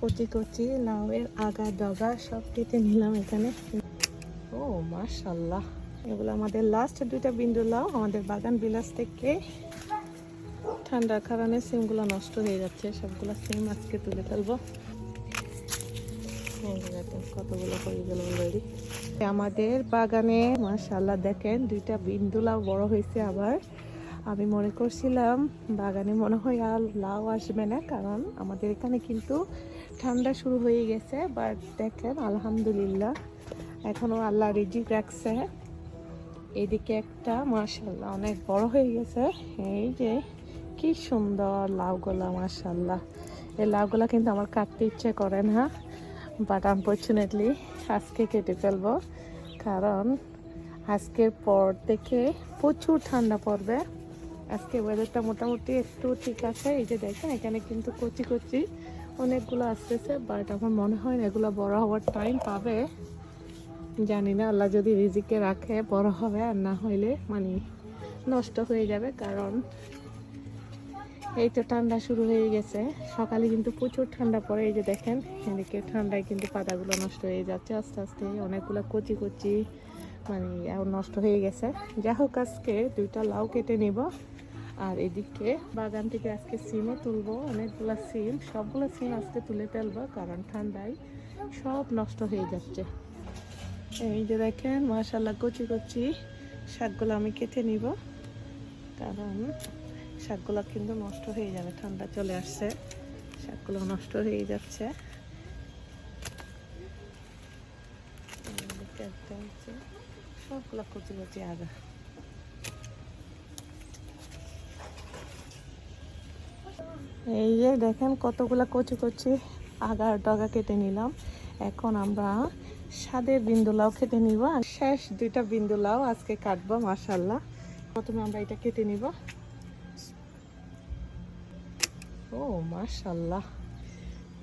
কচি কচি লাউয়ের আগা ডগা সব কেটে নিলাম এখানে। ও মাশাল্লাহ এগুলো আমাদের লাস্ট দুইটা বিন্দু লাউ, আমাদের বাগান বিলাস থেকে ঠান্ডার কারণে সিমগুলো নষ্ট হয়ে যাচ্ছে। সবগুলো সিম আজকে তুলে ফেলব। কতগুলো হয়ে গেল অলরেডি আমাদের বাগানে মাশাল্লাহ দেখেন দুইটা বিন্দু লাউ বড় হয়েছে আবার। আমি মনে করছিলাম বাগানে মনে হয় আর লাউ আসবে না, কারণ আমাদের এখানে কিন্তু ঠান্ডা শুরু হয়ে গেছে বাট দেখেন, আলহামদুলিল্লাহ এখনও আল্লাহ রিজিক রাখছে। এদিকে একটা মাশাল্লাহ অনেক বড় হয়ে গেছে। এই যে, কি সুন্দর লাউগুলা মাশাল্লাহ এই লাউগুলা কিন্তু আমার কাটতে ইচ্ছে করে না বাট আনফর্চুনেটলি আজকে কেটে ফেলব। কারণ আজকের পর থেকে প্রচুর ঠান্ডা পড়বে। আজকে ওয়েদারটা মোটামুটি একটু ঠিক আছে। এই যে দেখেন, এখানে কিন্তু কচি কচি অনেকগুলো আসতেছে বাট আমার মনে হয় না এগুলো বড় হওয়ার টাইম পাবে। জানি না, আল্লাহ যদি রিজিকে রাখে, বড় হবে আর না হইলে মানে নষ্ট হয়ে যাবে, কারণ এই তো ঠান্ডা শুরু হয়ে গেছে। সকালে কিন্তু প্রচুর ঠান্ডা পড়ে, এই যে দেখেন, এদিকে ঠান্ডায় কিন্তু পাতাগুলো নষ্ট হয়ে যাচ্ছে, আস্তে আস্তে অনেকগুলো কচি কচি মানে নষ্ট হয়ে গেছে। যাই হোক, আজকে দুইটা লাউ কেটে নিব। আর এদিকে বাগান থেকে আজকে সিমও তুলবো, অনেকগুলো সিম, সবগুলো সিম আজকে তুলে ফেলব, কারণ ঠান্ডায় সব নষ্ট হয়ে যাচ্ছে। এই যে দেখেন মাশাল্লাহ কচি কচি শাকগুলো আমি কেটে নিব, কারণ শাকগুলো কিন্তু নষ্ট হয়ে যাবে, ঠান্ডা চলে আসছে, শাকগুলো নষ্ট হয়ে যাচ্ছে। সবগুলো কচি কচি আগা। এই যে দেখেন কতগুলা কচি কচি আগার ডগা কেটে নিলাম। এখন আমরা স্বাদের বিন্দু লাউ কেটে নিব আর শেষ দুইটা বিন্দু লাউ আজকে কাটবো মাশাল্লাহ প্রথমে আমরা এটা কেটে নিব। ও মাশাল্লাহ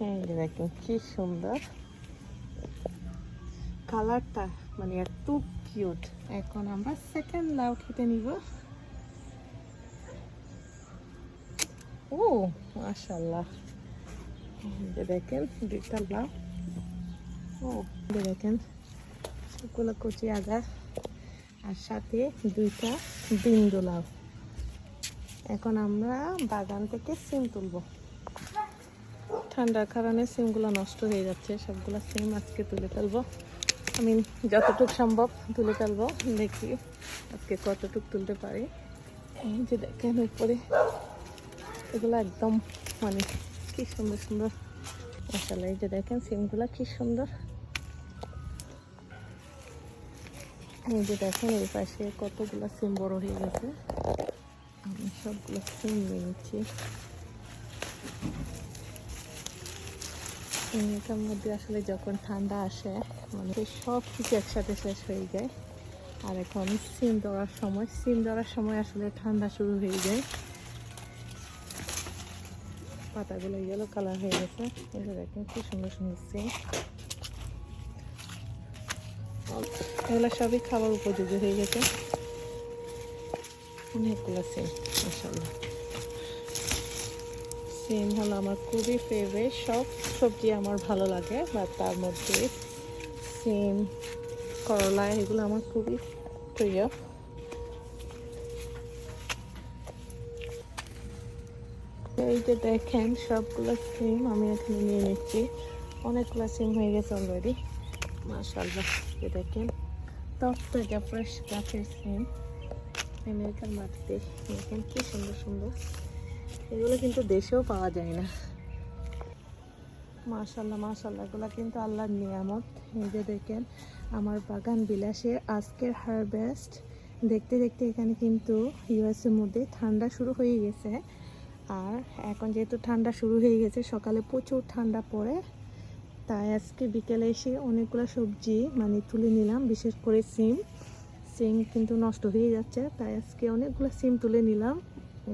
এই দেখেন কি সুন্দর। কালারটা মানে এত কিউট এখন আমরা সেকেন্ড লাউ খেতে নিব। ও মাশাল্লাহ দেখেন দুইটা লাউ ও দেখেন সবগুলো কচি আগা আর সাথে দুইটা বিন্দু লাউ এখন আমরা বাগান থেকে সিম তুলবো ঠান্ডার কারণে সিমগুলো নষ্ট হয়ে যাচ্ছে সবগুলো সিম আজকে তুলে ফেলব আমি যতটুকু সম্ভব তুলে ফেলব দেখি আজকে কতটুকু তুলতে পারি যে দেখেন উপরে এগুলো একদম মানে কি সুন্দর সুন্দর। মশালা এই যে দেখেন, সিমগুলো কি সুন্দর। এই যে দেখেন, এই পাশে কতগুলো সিম বড় হয়ে গেছে। আমি সবগুলো সিম নিয়ে নিচ্ছি। এটার মধ্যে আসলে যখন ঠান্ডা আসে মানে সব কিছু একসাথে শেষ হয়ে যায়। আর এখন সিম ধরার সময়, সিম ধরার সময় আসলে ঠান্ডা শুরু হয়ে যায়। পাতাগুলো ইয়েলো কালার হয়ে গেছে। এই দেখেন, কি সুন্দর সুন্দর সিম এগুলো সবই খাবার উপযোগী হয়ে গেছে। অনেকগুলো সিম মাসাল্লাহ সিম হলো আমার খুবই ফেভারিট সব সবজি আমার ভালো লাগে বা তার মধ্যে সিম করলা, এগুলো আমার খুবই প্রিয়। এই যে দেখেন, সবগুলো সিম আমি এখানে নিয়ে নিচ্ছি। অনেকগুলো সিম হয়ে গেছে অলরেডি মাশাল্লাহ এই দেখেন। তত্ত্বটা ফ্রেশ গাছের সিম আমেরিকান মাটিতে দেখেন কি সুন্দর সুন্দর। এগুলো কিন্তু দেশেও পাওয়া যায় না। মাশাল্লাহ মাশাল্লাহ এগুলো কিন্তু আল্লাহর নিয়ামত। এই যে দেখেন, আমার বাগান বিলাসে আজকের হারভেস্ট দেখতে দেখতে এখানে কিন্তু ইউএসের মধ্যে ঠান্ডা শুরু হয়ে গেছে। আর এখন যেহেতু ঠান্ডা শুরু হয়ে গেছে, সকালে প্রচুর ঠান্ডা পড়ে, তাই আজকে বিকেলে এসে অনেকগুলো সবজি মানে তুলে নিলাম, বিশেষ করে সিম। সিম কিন্তু নষ্ট হয়ে যাচ্ছে, তাই আজকে অনেকগুলো সিম তুলে নিলাম।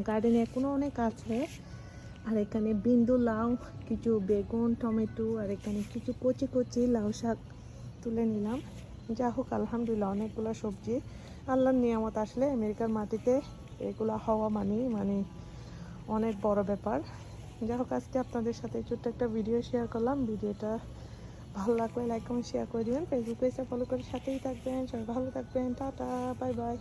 গার্ডেনে এখনও অনেক আছে, আর এখানে বিন্দু লাউ, কিছু বেগুন, টমেটো, আর এখানে কিছু কচি কচি লাউ শাক তুলে নিলাম। যা হোক, আলহামদুলিল্লাহ, অনেকগুলো সবজি। আল্লাহর নিয়ামত আসলে আমেরিকার মাটিতে এগুলো হওয়া মানে মানে অনেক বড় ব্যাপার। যাই হোক, আজকে আপনাদের সাথে ছোট্ট একটা ভিডিও শেয়ার করলাম। ভিডিওটা ভালো লাগলে লাইক কমেন্ট শেয়ার করে দিবেন। ফেসবুক পেজটা ফলো করে সাথেই থাকবেন। সবাই ভালো থাকবেন। Tata bye bye